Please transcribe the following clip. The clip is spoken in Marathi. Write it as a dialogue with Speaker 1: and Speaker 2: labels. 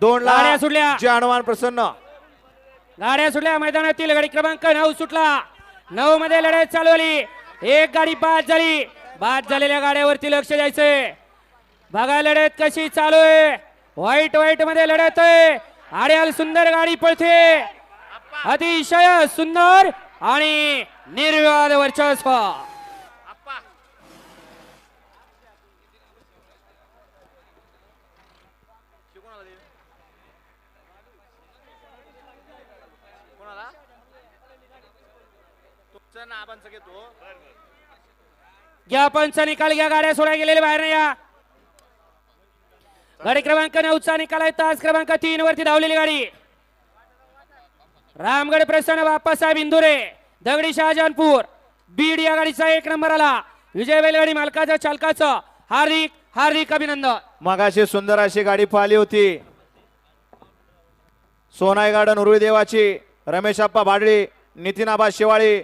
Speaker 1: दोन
Speaker 2: गाड्या
Speaker 1: ला
Speaker 2: सुटल्या.
Speaker 1: जानवान प्रसन्न.
Speaker 2: गाड्या सुटल्या. मैदानातील गाडी क्रमांक नऊ सुटला. नऊ मध्ये लढत चालवली एक गाडी बाद झाली. बाद झालेल्या गाड्यावरती लक्ष द्यायचंय. बघा लढत कशी चालू आहे. वाईट वाईटमध्ये लढत आहे. आड्याल सुंदर गाडी पळते. अतिशय सुंदर आणि निर्विवाद वर्चस्व. घ्या पंच निकाल घ्या गाड्या सोडा गेलेले बाहेर नाही या. गाडी क्रमांक नऊचा निकाल आहे तास क्रमांक तीन वरती धावलेली गाडी. रामगड प्रसन्न बाप्पासाहेब इंदुरे दगडी शहाजहानपूर बीड या गाडीचा एक नंबर आला. विजय बैलगाडी मालकाच्या चालकाचं. हार्दिक हार्दिक अभिनंदन.
Speaker 1: मगाशी सुंदर अशी गाडी पाहिली होती. सोनाई गार्डन उरुळी देवाची रमेश आप्पा भाडळी नितीन आबा शिवाळी